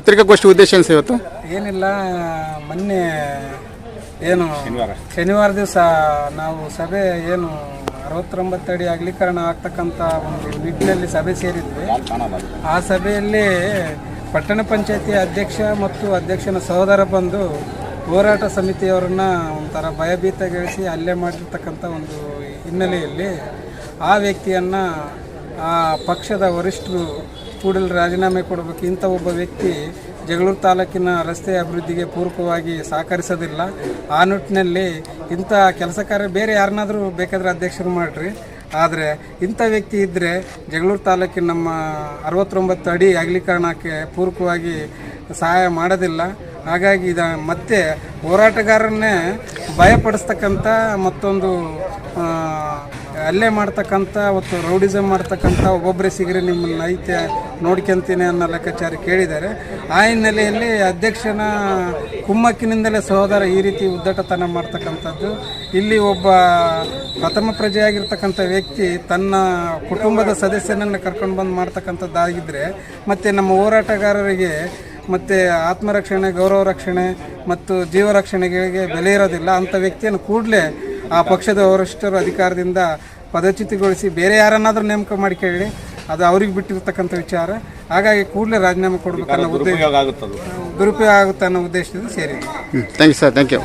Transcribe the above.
ಪತ್ರಿಕಾಗೋಷ್ಠಿ ಉದ್ದೇಶ ಏನು ಸರ್ ಇವತ್ತು? ಏನಿಲ್ಲ ಮೊನ್ನೆ ಏನು ಶನಿವಾರ. ದಿವಸ ನಾವು ಸಭೆ ಏನು ಅರವತ್ತೊಂಬತ್ತು ಅಡಿ ಅಗಲೀಕರಣ ಆಗ್ತಕ್ಕಂಥ ಒಂದು ನಿಟ್ಟಿನಲ್ಲಿ ಸಭೆ ಸೇರಿದ್ವಿ. ಆ ಸಭೆಯಲ್ಲಿ ಪಟ್ಟಣ ಪಂಚಾಯತಿ ಅಧ್ಯಕ್ಷ ಮತ್ತು ಅಧ್ಯಕ್ಷನ ಸಹೋದರ ಬಂದು ಹೋರಾಟ ಸಮಿತಿಯವರನ್ನ ಒಂಥರ ಭಯಭೀತಗೊಳಿಸಿ ಹಲ್ಲೆ ಮಾಡಿರ್ತಕ್ಕಂಥ ಒಂದು ಹಿನ್ನೆಲೆಯಲ್ಲಿ ಆ ವ್ಯಕ್ತಿಯನ್ನು ಆ ಪಕ್ಷದ ವರಿಷ್ಠರು ಕೂಡಲೇ ರಾಜೀನಾಮೆ ಕೊಡಬೇಕು. ಇಂಥ ಒಬ್ಬ ವ್ಯಕ್ತಿ ಜಗಳೂರು ತಾಲೂಕಿನ ರಸ್ತೆ ಅಭಿವೃದ್ಧಿಗೆ ಪೂರಕವಾಗಿ ಸಹಕರಿಸೋದಿಲ್ಲ. ಆ ನಿಟ್ಟಿನಲ್ಲಿ ಇಂಥ ಕೆಲಸ ಕಾರ್ಯ ಬೇರೆ ಯಾರನ್ನಾದರೂ ಬೇಕಾದರೆ ಅಧ್ಯಕ್ಷರು ಮಾಡಿರಿ. ಆದರೆ ಇಂಥ ವ್ಯಕ್ತಿ ಇದ್ದರೆ ಜಗಳೂರು ತಾಲೂಕಿನ ನಮ್ಮ ಅರವತ್ತೊಂಬತ್ತು ಅಡಿ ಅಗಲೀಕರಣಕ್ಕೆ ಪೂರಕವಾಗಿ ಸಹಾಯ ಮಾಡೋದಿಲ್ಲ. ಹಾಗಾಗಿ ಇದ ಮತ್ತೆ ಹೋರಾಟಗಾರನ್ನೇ ಭಯಪಡಿಸ್ತಕ್ಕಂಥ ಮತ್ತೊಂದು ಅಲ್ಲೇ ಮಾಡ್ತಕ್ಕಂಥ ಮತ್ತು ರೌಡಿಸಮ್ ಮಾಡ್ತಕ್ಕಂಥ ಒಬ್ಬೊಬ್ಬರೇ ಸಿಗರೆ ನಿಮ್ಮನ್ನು ಐತೆ ನೋಡ್ಕೊಂತೀನಿ ಅನ್ನೋ ಲೆಕ್ಕಾಚಾರ ಕೇಳಿದ್ದಾರೆ. ಆ ಹಿನ್ನೆಲೆಯಲ್ಲಿ ಅಧ್ಯಕ್ಷನ ಕುಮ್ಮಕ್ಕಿನಿಂದಲೇ ಸಹೋದರ ಈ ರೀತಿ ಉದ್ದಟತನ ಮಾಡ್ತಕ್ಕಂಥದ್ದು. ಇಲ್ಲಿ ಒಬ್ಬ ಪ್ರಥಮ ಪ್ರಜೆಯಾಗಿರ್ತಕ್ಕಂಥ ವ್ಯಕ್ತಿ ತನ್ನ ಕುಟುಂಬದ ಸದಸ್ಯನನ್ನು ಕರ್ಕೊಂಡು ಬಂದು ಮಾಡ್ತಕ್ಕಂಥದ್ದಾಗಿದ್ದರೆ ಮತ್ತು ನಮ್ಮ ಹೋರಾಟಗಾರರಿಗೆ, ಮತ್ತು ಆತ್ಮರಕ್ಷಣೆ, ಗೌರವ ರಕ್ಷಣೆ ಮತ್ತು ಜೀವ ರಕ್ಷಣೆಗಳಿಗೆ ಬೆಲೆ ಇರೋದಿಲ್ಲ. ಅಂಥ ವ್ಯಕ್ತಿಯನ್ನು ಕೂಡಲೇ ಆ ಪಕ್ಷದ ವರಿಷ್ಠರು ಅಧಿಕಾರದಿಂದ ಪದಚ್ಯುತಿಗೊಳಿಸಿ ಬೇರೆ ಯಾರನ್ನಾದರೂ ನೇಮಕ ಮಾಡಿಕೊಳ್ಳಿ ಅದು ಅವ್ರಿಗೆ ಬಿಟ್ಟಿರ್ತಕ್ಕಂಥ ವಿಚಾರ. ಹಾಗಾಗಿ ಕೂಡಲೇ ರಾಜೀನಾಮೆ ಕೊಡಬೇಕನ್ನೋ ಉದ್ದೇಶ ದುರುಪಯೋಗ ಆಗುತ್ತೆ ಅನ್ನೋ ಉದ್ದೇಶದಿಂದ ಸೇರಿದೆ thank you sir thank you